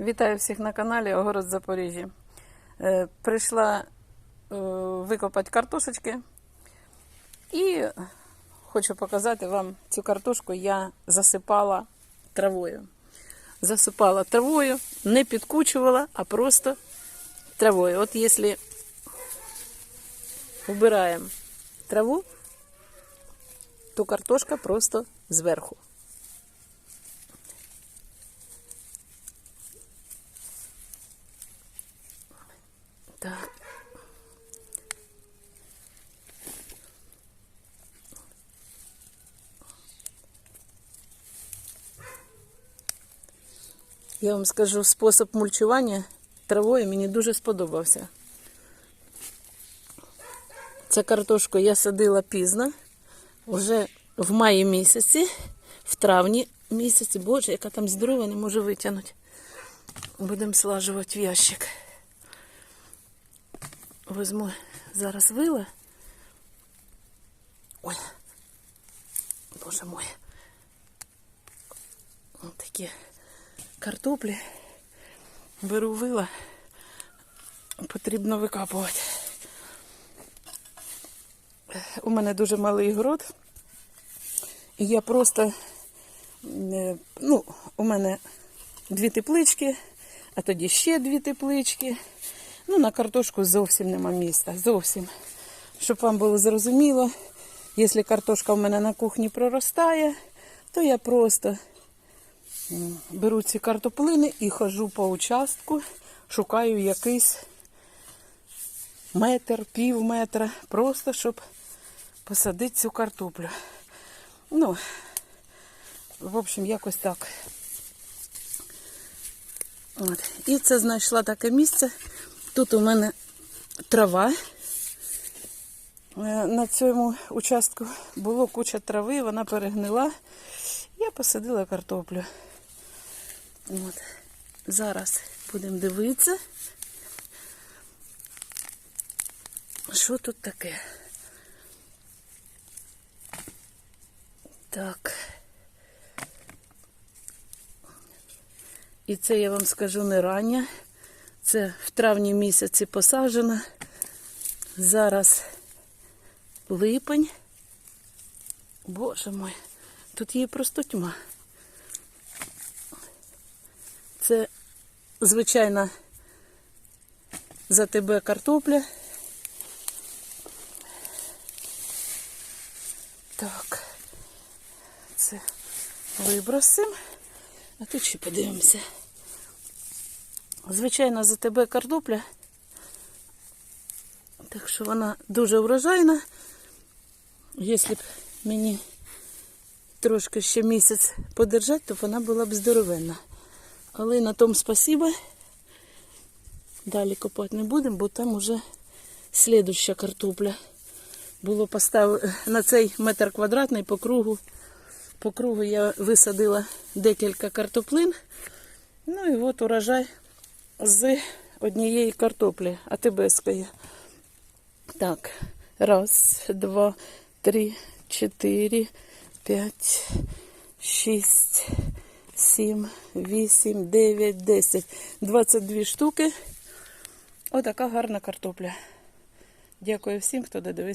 Вітаю всіх на каналі Огород Запоріжжя. Е, прийшла е, викопати картошечки і хочу показати вам цю картошку я засипала травою. Засипала травою, не підкучувала, а просто травою. От якщо вбираємо траву, то картошка просто зверху. Так. Я вам скажу, спосіб мульчування травою мені дуже сподобався. Цю картошку я садила пізно, вже в маї місяці, в травні місяці. Боже, яка там здорова, не можу витягнути. Будемо слажувати в ящик. Возьму зараз вила. Ой, боже мой. Ось такі картоплі. Беру вила. Потрібно викапувати. У мене дуже малий город. І я просто, е, ну, у мене дві теплички, а тоді ще дві теплички. Ну, на картошку зовсім нема міста. Зовсім. Щоб вам було зрозуміло, якщо картошка в мене на кухні проростає, то я просто беру ці картоплини і хожу по участку, шукаю якийсь метр, пів метра, просто щоб посадити цю картоплю. Ну, в общем, якось так. От. І це знайшла таке місце. Тут у мене трава. Е, На цьому участку було куча трави, вона перегнила. Я посадила картоплю. От. Зараз будемо дивитися, що тут таке. Так. І це я вам скажу не рання. Це в травні місяці посаджено. Зараз липень. Боже мой, тут є просто тьма. Це звичайна за тебе картопля. Так, це вибросимо. А тут ще подивимося. Звичайно, за тебе картопля. Так що вона дуже врожайна. Якщо б мені трошки ще місяць подержати, то вона була б здоровенна. Але на тому спасіба. Далі копати не будемо, бо там уже слідуща картопля. Було поставлено на цей метр квадратний по кругу. По кругу я висадила декілька картоплин. Ну і от урожай з однієї картоплі, атибеської. Так, раз, два, три, чотири, п'ять, шість, сім, вісім, дев'ять, десять. Двадцять дві штуки. Отака гарна картопля. Дякую всім, хто додивився.